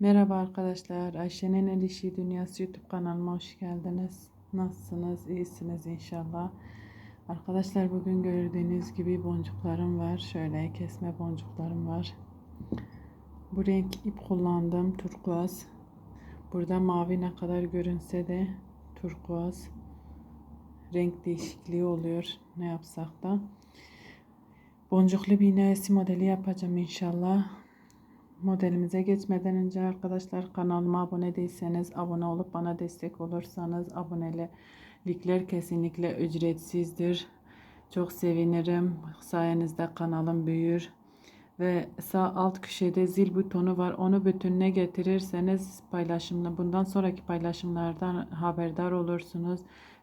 Merhaba arkadaşlar. Ayşe'nin El İşi Dünyası YouTube kanalıma hoş geldiniz. Nasılsınız? İyisiniz inşallah. Arkadaşlar bugün gördüğünüz gibi boncuklarım var. Şöyle kesme boncuklarım var. Bu renk ip kullandım. Turkuaz. Burada mavi ne kadar görünse de turkuaz. Renk değişikliği oluyor. Ne yapsak da. Boncuklu bir modeli yapacağım inşallah. Modelimize geçmeden önce arkadaşlar kanalıma abone değilseniz abone olup bana destek olursanız abonelikler kesinlikle ücretsizdir. Çok sevinirim. Sayenizde kanalım büyür. Ve sağ alt köşede zil butonu var. Onu bütününe getirirseniz paylaşımla bundan sonraki paylaşımlardan haberdar olursunuz.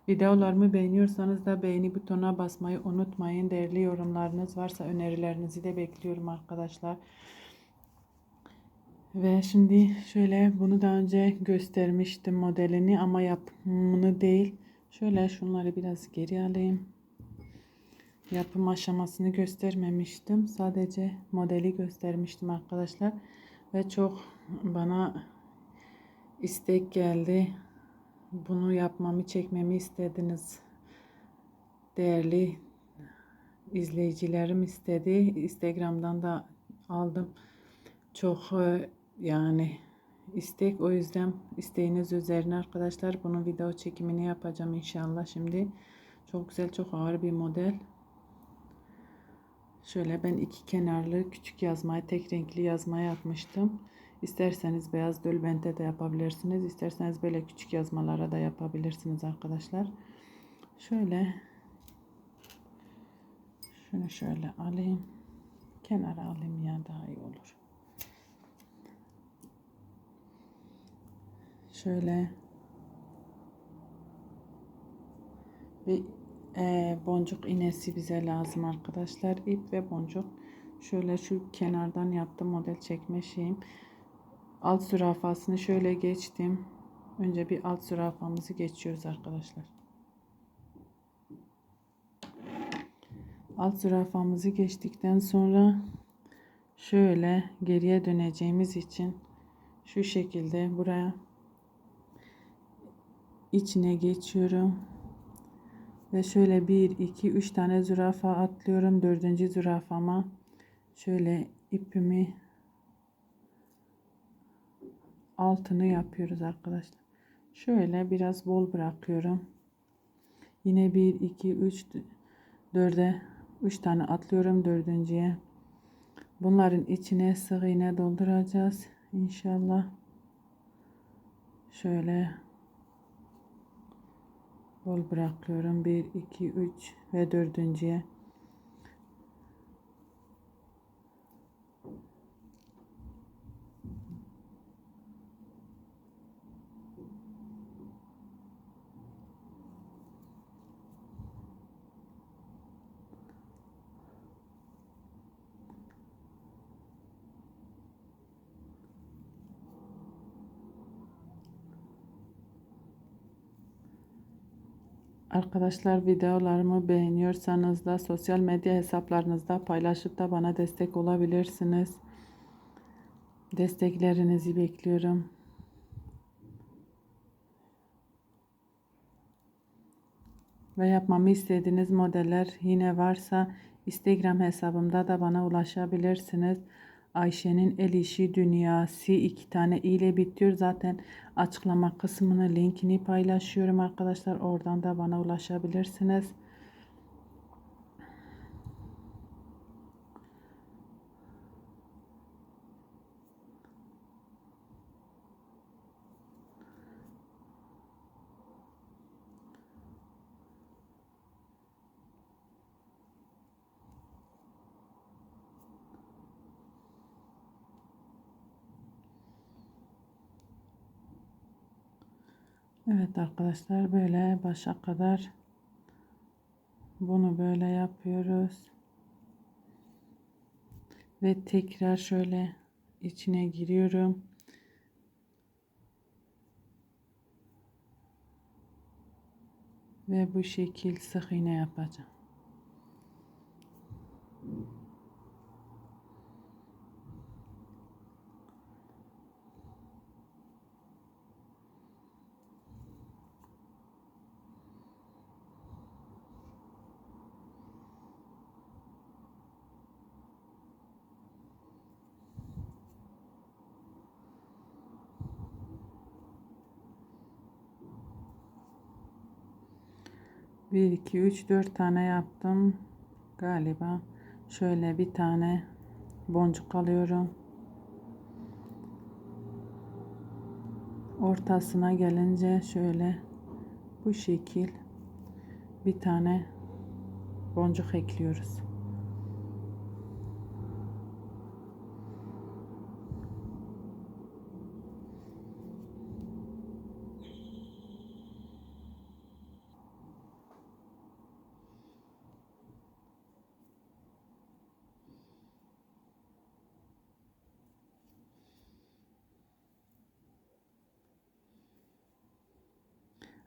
Videolarımı beğeniyorsanız da beğeni butonuna basmayı unutmayın. Değerli yorumlarınız varsa önerilerinizi de bekliyorum arkadaşlar. Ve şimdi şöyle bunu daha önce göstermiştim modelini ama yapımını değil. Şöyle şunları biraz geri alayım. Yapım aşamasını göstermemiştim. Sadece modeli göstermiştim arkadaşlar. Ve çok bana istek geldi. Bunu yapmamı çekmemi istediniz. Değerli izleyicilerim istedi. Instagram'dan da aldım. Çok yani istek o yüzden isteğiniz üzerine arkadaşlar bunun video çekimini yapacağım inşallah şimdi. Çok güzel çok ağır bir model. Şöyle ben iki kenarlı küçük yazmayı tek renkli yazmayı yapmıştım isterseniz beyaz dölbente de yapabilirsiniz isterseniz böyle küçük yazmalara da yapabilirsiniz arkadaşlar. Şöyle şunu şöyle alayım. Kenara alayım ya daha iyi olur Şöyle bir e, boncuk iğnesi bize lazım arkadaşlar. İp ve boncuk. Şöyle şu kenardan yaptım model çekme şeyim. Alt zürafasını şöyle geçtim. Önce bir alt zürafamızı geçiyoruz arkadaşlar. Alt zürafamızı geçtikten sonra şöyle geriye döneceğimiz için şu şekilde buraya içine geçiyorum. Ve şöyle 1, 2, 3 tane zürafa atlıyorum. Dördüncü zürafama şöyle ipimi altını yapıyoruz arkadaşlar. Şöyle biraz bol bırakıyorum. Yine 1, 2, 3, 4'e 3 tane atlıyorum dördüncüye. Bunların içine sık iğne dolduracağız inşallah. Şöyle bol bırakıyorum. 1, 2, 3 ve dördüncüye. Arkadaşlar videolarımı beğeniyorsanız da sosyal medya hesaplarınızda paylaşıp da bana destek olabilirsiniz. Desteklerinizi bekliyorum. Ve yapmamı istediğiniz modeller yine varsa Instagram hesabımda da bana ulaşabilirsiniz. Ayşe'nin el işi dünyası iki tane i ile bitiyor. Zaten açıklama kısmını linkini paylaşıyorum arkadaşlar. Oradan da bana ulaşabilirsiniz. Evet arkadaşlar böyle başa kadar bunu böyle yapıyoruz. Ve tekrar şöyle içine giriyorum. Ve bu şekil sık iğne yapacağım. 1 2 3 4 tane yaptım galiba. Şöyle bir tane boncuk alıyorum. Ortasına gelince şöyle bu şekil bir tane boncuk ekliyoruz.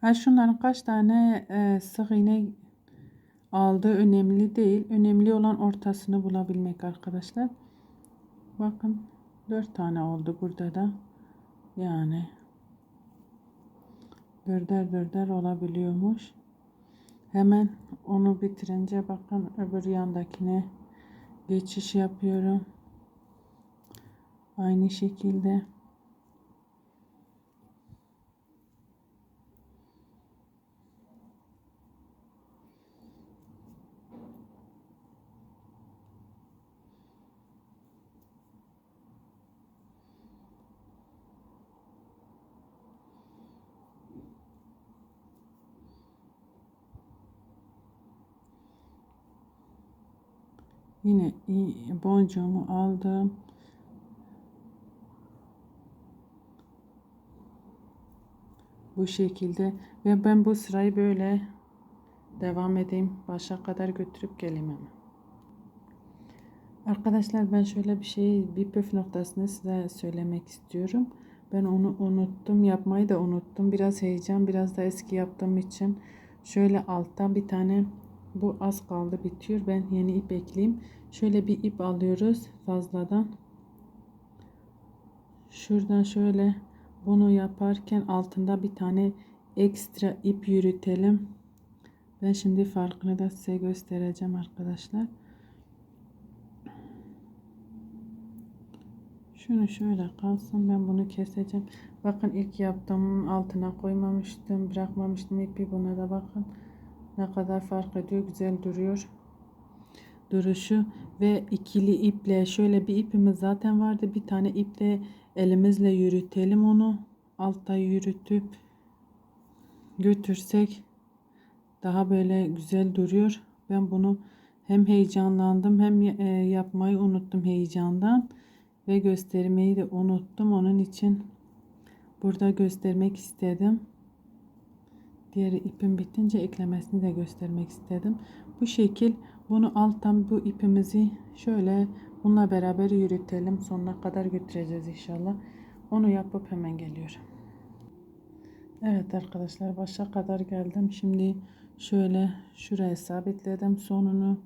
Ha şunların kaç tane e, sık iğne aldığı önemli değil. Önemli olan ortasını bulabilmek arkadaşlar. Bakın 4 tane oldu burada da. Yani dörder dörder olabiliyormuş. Hemen onu bitirince bakın öbür yandakine geçiş yapıyorum. Aynı şekilde. Yine boncuğumu aldım. Bu şekilde ve ben bu sırayı böyle devam edeyim. Başa kadar götürüp geleyim hemen. Arkadaşlar ben şöyle bir şey bir püf noktasını size söylemek istiyorum. Ben onu unuttum. Yapmayı da unuttum. Biraz heyecan, biraz da eski yaptığım için şöyle alttan bir tane bu az kaldı bitiyor. Ben yeni ip ekleyeyim. Şöyle bir ip alıyoruz fazladan. Şuradan şöyle bunu yaparken altında bir tane ekstra ip yürütelim. Ben şimdi farkını da size göstereceğim arkadaşlar. Şunu şöyle kalsın ben bunu keseceğim. Bakın ilk yaptığımın altına koymamıştım. Bırakmamıştım ipi buna da bakın. Ne kadar fark ediyor. Güzel duruyor. Duruşu ve ikili iple şöyle bir ipimiz zaten vardı. Bir tane iple elimizle yürütelim onu. Altta yürütüp götürsek daha böyle güzel duruyor. Ben bunu hem heyecanlandım hem e, yapmayı unuttum heyecandan ve göstermeyi de unuttum. Onun için burada göstermek istedim. Diğer ipim bitince eklemesini de göstermek istedim. Bu şekil bunu alttan bu ipimizi şöyle bununla beraber yürütelim. Sonuna kadar götüreceğiz inşallah. Onu yapıp hemen geliyorum. Evet arkadaşlar başa kadar geldim. Şimdi şöyle şuraya sabitledim sonunu.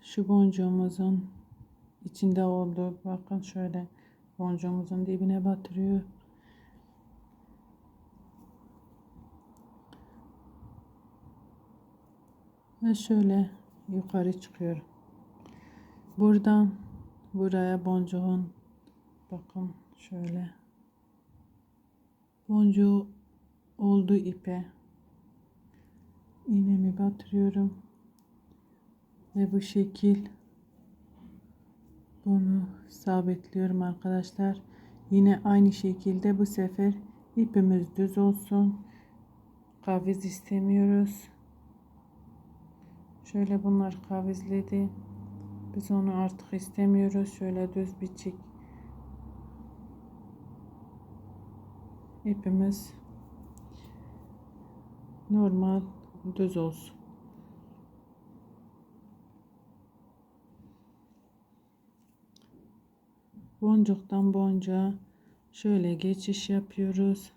Şu boncuğumuzun içinde oldu. Bakın şöyle boncuğumuzun dibine batırıyor. Ve şöyle yukarı çıkıyorum. Buradan buraya boncuğun bakın şöyle boncuğu olduğu ipe iğnemi batırıyorum ve bu şekil bunu sabitliyorum arkadaşlar. Yine aynı şekilde bu sefer ipimiz düz olsun. Kaviz istemiyoruz. Şöyle bunlar kavizledi. Biz onu artık istemiyoruz. Şöyle düz bir çek. İpimiz normal düz olsun. Boncuktan boncuğa şöyle geçiş yapıyoruz.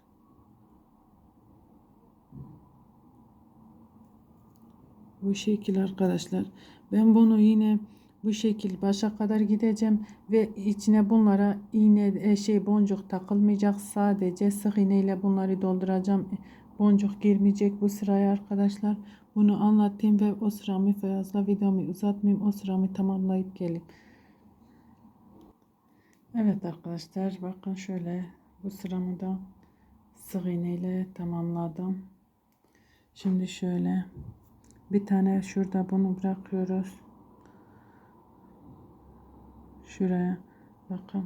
Bu şekil arkadaşlar. Ben bunu yine bu şekil başa kadar gideceğim ve içine bunlara iğne e, şey boncuk takılmayacak. Sadece sık iğne ile bunları dolduracağım. Boncuk girmeyecek bu sıraya arkadaşlar. Bunu anlatayım ve o sıramı fazla videomu uzatmayayım. O sıramı tamamlayıp geleyim. Evet arkadaşlar bakın şöyle bu sıramı da sık iğne ile tamamladım. Şimdi şöyle Bir tane şurada bunu bırakıyoruz. Şuraya bakın.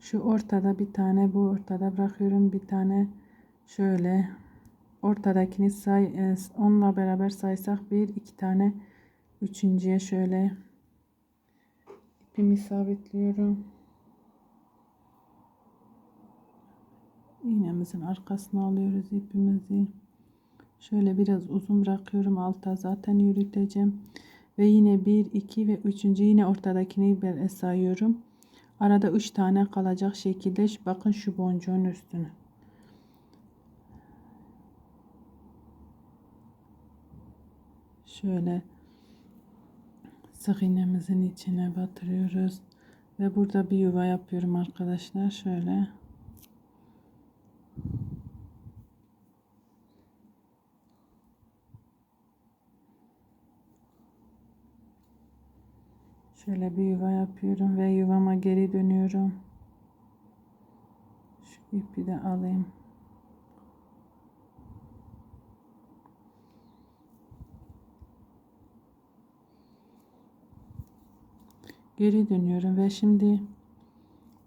Şu ortada bir tane bu ortada bırakıyorum. Bir tane şöyle ortadakini say e, onunla beraber saysak bir iki tane üçüncüye şöyle ipimi sabitliyorum. İğnemizin arkasına alıyoruz ipimizi. Şöyle biraz uzun bırakıyorum. Alta zaten yürüteceğim. Ve yine 1, 2 ve 3. yine ortadakini sayıyorum. Arada 3 tane kalacak şekilde bakın şu boncuğun üstüne. Şöyle sık iğnemizin içine batırıyoruz. Ve burada bir yuva yapıyorum arkadaşlar. Şöyle. Şöyle bir yuva yapıyorum ve yuvama geri dönüyorum. Şu ipi de alayım. Geri dönüyorum ve şimdi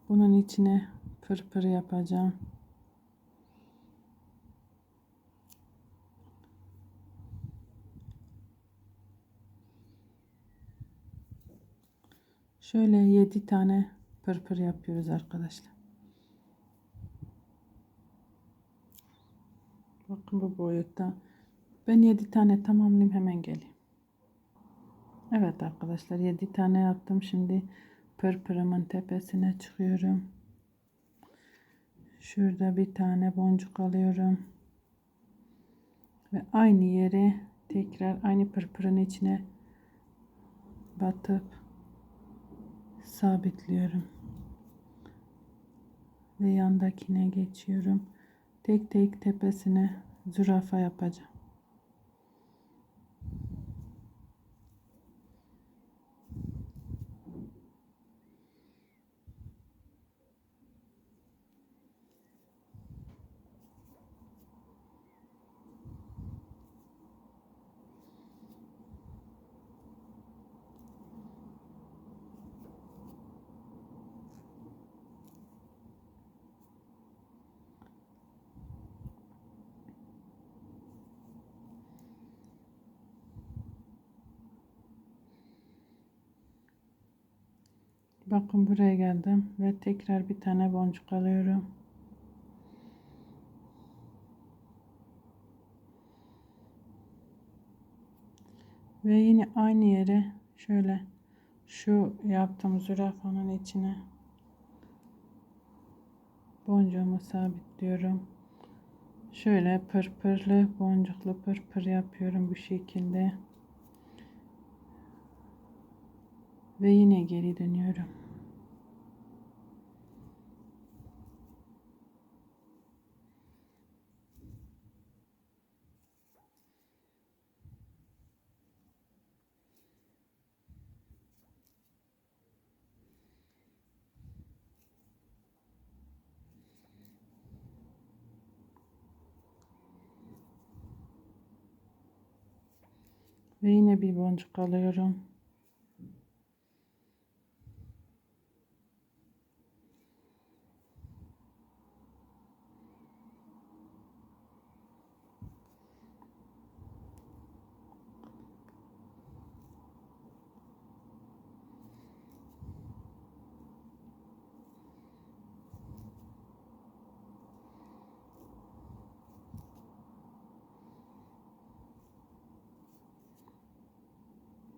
bunun içine pırpır yapacağım. Şöyle 7 tane pırpır yapıyoruz arkadaşlar. Bakın bu boyutta. Ben 7 tane tamamlayayım hemen geleyim. Evet arkadaşlar 7 tane yaptım. Şimdi pırpırımın tepesine çıkıyorum. Şurada bir tane boncuk alıyorum. Ve aynı yere tekrar aynı pırpırın içine batıp sabitliyorum. Ve yandakine geçiyorum. Tek tek tepesine zürafa yapacağım. Bakın buraya geldim ve tekrar bir tane boncuk alıyorum. Ve yine aynı yere şöyle şu yaptığım zürafanın içine boncuğumu sabitliyorum. Şöyle pırpırlı boncuklu pırpır yapıyorum bu şekilde. Ve yine geri dönüyorum. Ve yine bir boncuk alıyorum.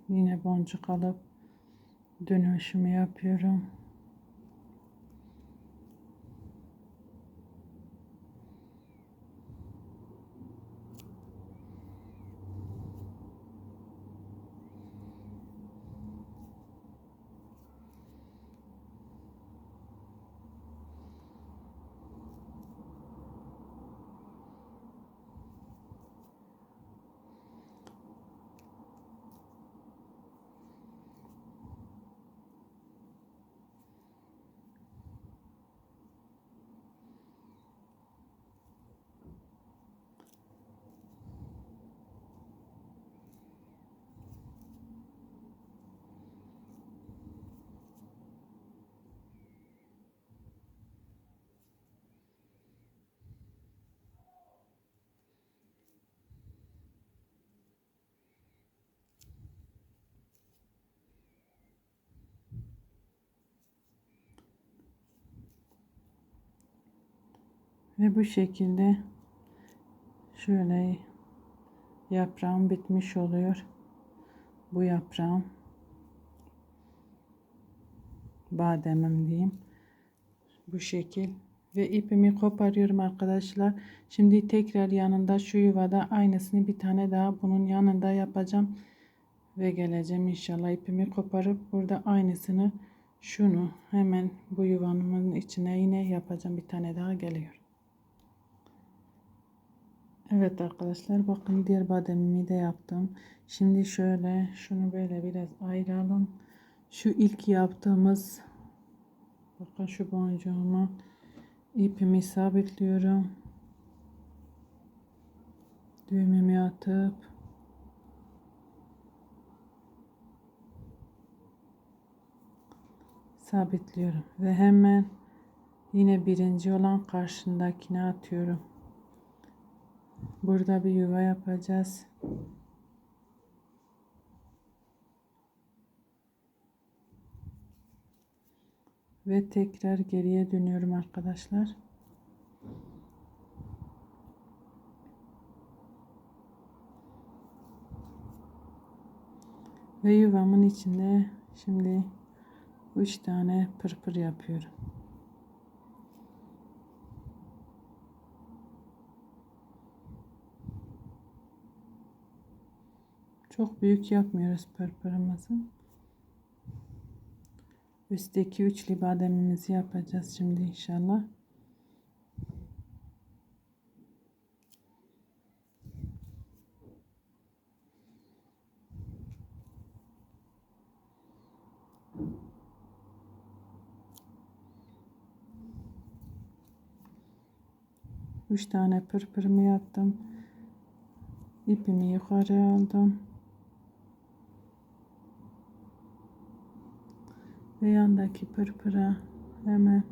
Yine boncuk alıp dönüşümü yapıyorum. Ve bu şekilde şöyle yaprağım bitmiş oluyor. Bu yaprağım bademim diyeyim. Bu şekil ve ipimi koparıyorum arkadaşlar. Şimdi tekrar yanında şu yuvada aynısını bir tane daha bunun yanında yapacağım ve geleceğim inşallah ipimi koparıp burada aynısını şunu hemen bu yuvanımın içine yine yapacağım bir tane daha geliyor. Evet arkadaşlar bakın diğer bademimi de yaptım. Şimdi şöyle şunu böyle biraz ayıralım. Şu ilk yaptığımız bakın şu boncuğumu ipimi sabitliyorum. Düğmemi atıp sabitliyorum ve hemen yine birinci olan karşındakine atıyorum. Burada bir yuva yapacağız. Ve tekrar geriye dönüyorum arkadaşlar. Ve yuvamın içinde şimdi 3 tane pırpır yapıyorum. Çok büyük yapmıyoruz pırpırımızı. Üstteki üçlü bademimizi yapacağız şimdi inşallah. Üç tane pırpırımı yaptım. İpimi yukarı aldım. Ve yandaki pırpıra hemen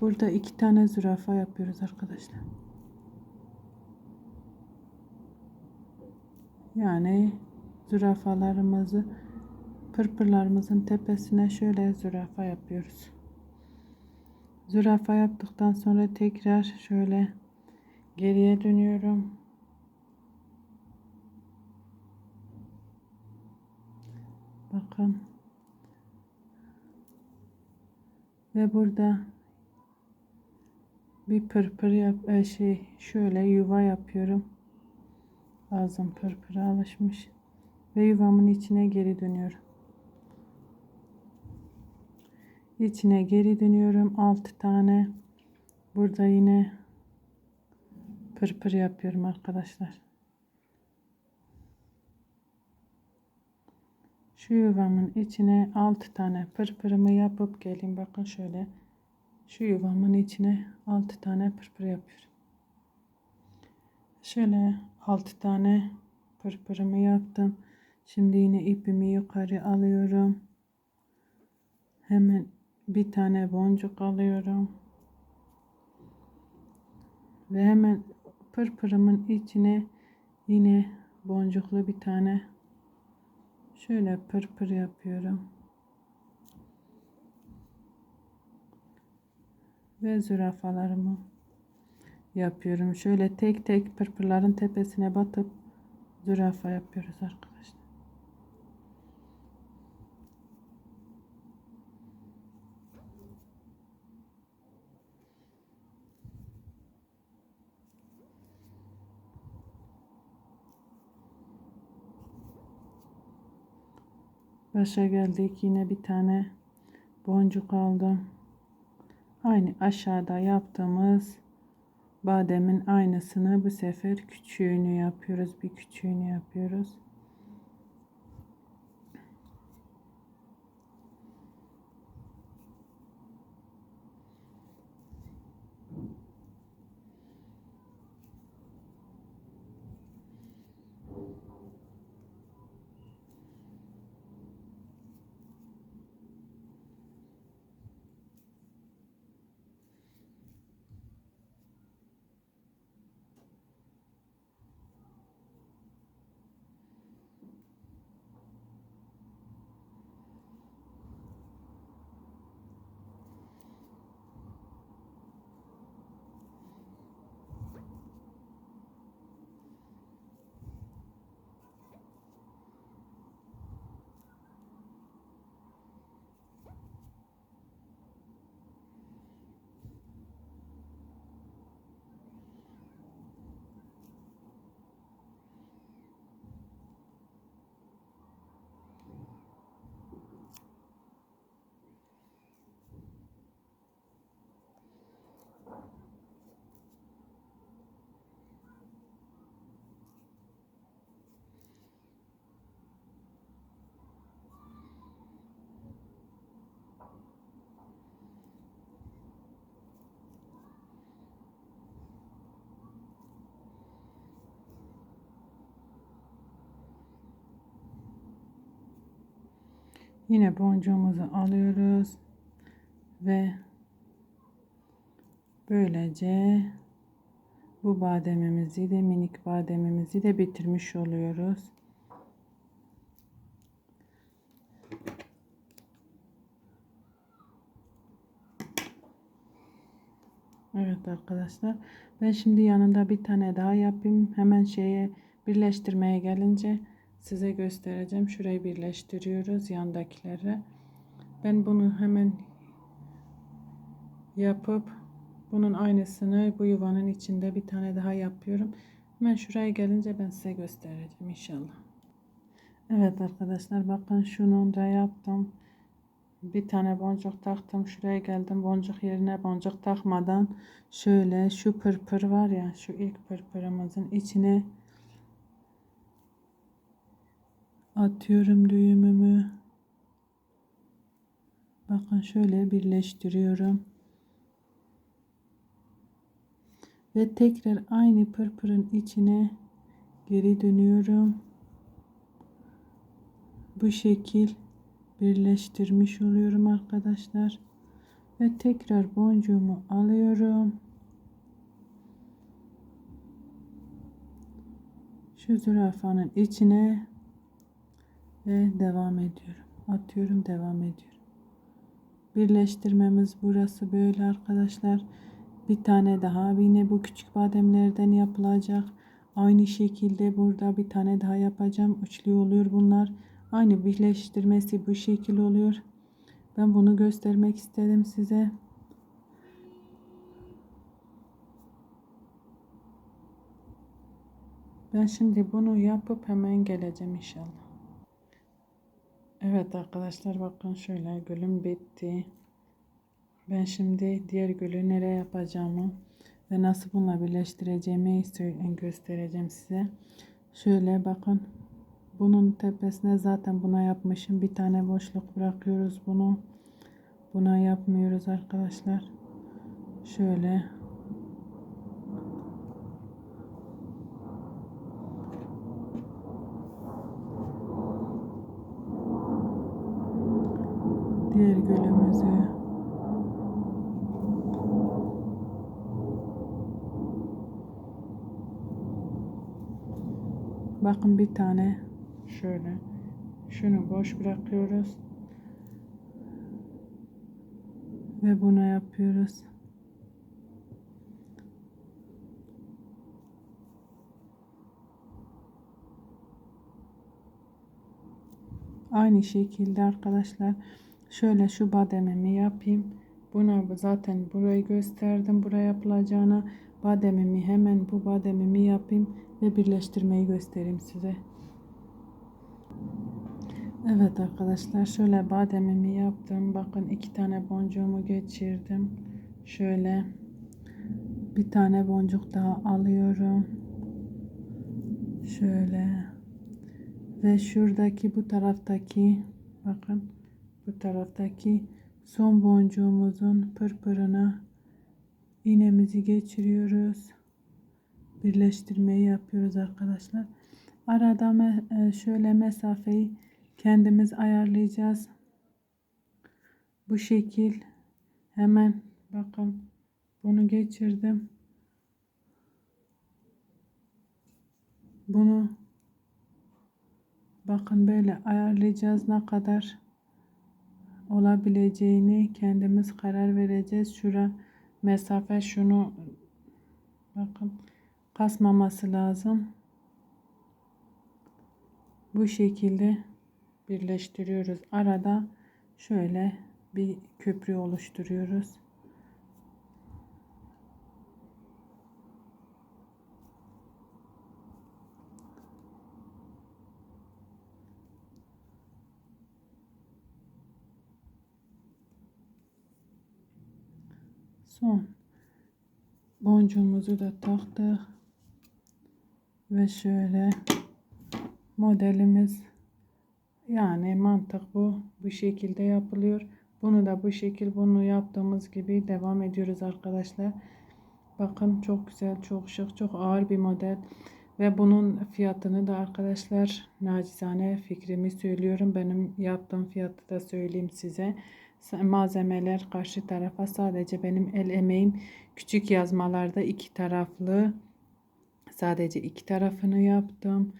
burada iki tane zürafa yapıyoruz arkadaşlar. Yani zürafalarımızı pırpırlarımızın tepesine şöyle zürafa yapıyoruz. Zürafa yaptıktan sonra tekrar şöyle geriye dönüyorum. Bakın. Ve burada bir pırpır yap e, şey şöyle yuva yapıyorum. Ağzım pırpıra alışmış. Ve yuvamın içine geri dönüyorum. İçine geri dönüyorum. 6 tane. Burada yine pırpır yapıyorum arkadaşlar. Şu yuvamın içine 6 tane pırpırımı yapıp gelin bakın şöyle. Şu yuvamın içine 6 tane pırpır yapıyorum. Şöyle 6 tane pırpırımı yaptım. Şimdi yine ipimi yukarı alıyorum. Hemen bir tane boncuk alıyorum. Ve hemen pırpırımın içine yine boncuklu bir tane şöyle pırpır yapıyorum. Ve zürafalarımı yapıyorum. Şöyle tek tek pırpırların tepesine batıp zürafa yapıyoruz arkadaşlar. Başa geldik. Yine bir tane boncuk aldım. Aynı aşağıda yaptığımız bademin aynısını bu sefer küçüğünü yapıyoruz. Bir küçüğünü yapıyoruz. Yine boncuğumuzu alıyoruz ve böylece bu bademimizi de minik bademimizi de bitirmiş oluyoruz. Evet arkadaşlar. Ben şimdi yanında bir tane daha yapayım. Hemen şeye birleştirmeye gelince size göstereceğim. Şurayı birleştiriyoruz yandakileri. Ben bunu hemen yapıp bunun aynısını bu yuvanın içinde bir tane daha yapıyorum. Hemen şuraya gelince ben size göstereceğim inşallah. Evet arkadaşlar bakın şunu da yaptım. Bir tane boncuk taktım. Şuraya geldim. Boncuk yerine boncuk takmadan şöyle şu pırpır var ya şu ilk pırpırımızın içine atıyorum düğümümü. Bakın şöyle birleştiriyorum. Ve tekrar aynı pırpırın içine geri dönüyorum. Bu şekil birleştirmiş oluyorum arkadaşlar. Ve tekrar boncuğumu alıyorum. Şu zürafanın içine ve devam ediyorum. Atıyorum devam ediyorum. Birleştirmemiz burası böyle arkadaşlar. Bir tane daha yine bu küçük bademlerden yapılacak. Aynı şekilde burada bir tane daha yapacağım. Üçlü oluyor bunlar. Aynı birleştirmesi bu şekil oluyor. Ben bunu göstermek istedim size. Ben şimdi bunu yapıp hemen geleceğim inşallah. Evet arkadaşlar bakın şöyle gülüm bitti. Ben şimdi diğer gülü nereye yapacağımı ve nasıl bununla birleştireceğimi göstereceğim size. Şöyle bakın bunun tepesine zaten buna yapmışım. Bir tane boşluk bırakıyoruz bunu. Buna yapmıyoruz arkadaşlar. Şöyle diğer gölümüzü bakın bir tane şöyle şunu boş bırakıyoruz. Ve buna yapıyoruz. Aynı şekilde arkadaşlar şöyle şu bademimi yapayım buna zaten burayı gösterdim buraya yapılacağına bademimi hemen bu bademimi yapayım ve birleştirmeyi göstereyim size Evet arkadaşlar şöyle bademimi yaptım. Bakın iki tane boncuğumu geçirdim. Şöyle bir tane boncuk daha alıyorum. Şöyle ve şuradaki bu taraftaki bakın bu taraftaki son boncuğumuzun pırpırına iğnemizi geçiriyoruz. Birleştirmeyi yapıyoruz arkadaşlar. Arada e, şöyle mesafeyi kendimiz ayarlayacağız. Bu şekil hemen bakın bunu geçirdim. Bunu bakın böyle ayarlayacağız ne kadar olabileceğini kendimiz karar vereceğiz. Şura mesafe şunu bakın kasmaması lazım. Bu şekilde birleştiriyoruz. Arada şöyle bir köprü oluşturuyoruz. Son boncuğumuzu da taktık ve şöyle modelimiz yani mantık bu. Bu şekilde yapılıyor. Bunu da bu şekil bunu yaptığımız gibi devam ediyoruz arkadaşlar. Bakın çok güzel, çok şık, çok ağır bir model. Ve bunun fiyatını da arkadaşlar nacizane fikrimi söylüyorum. Benim yaptığım fiyatı da söyleyeyim size. Malzemeler karşı tarafa sadece benim el emeğim küçük yazmalarda iki taraflı sadece iki tarafını yaptım.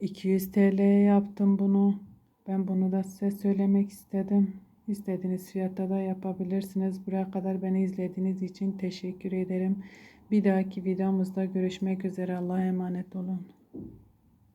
200 TL yaptım bunu. Ben bunu da size söylemek istedim. İstediğiniz fiyatta da yapabilirsiniz. Buraya kadar beni izlediğiniz için teşekkür ederim. Bir dahaki videomuzda görüşmek üzere. Allah'a emanet olun.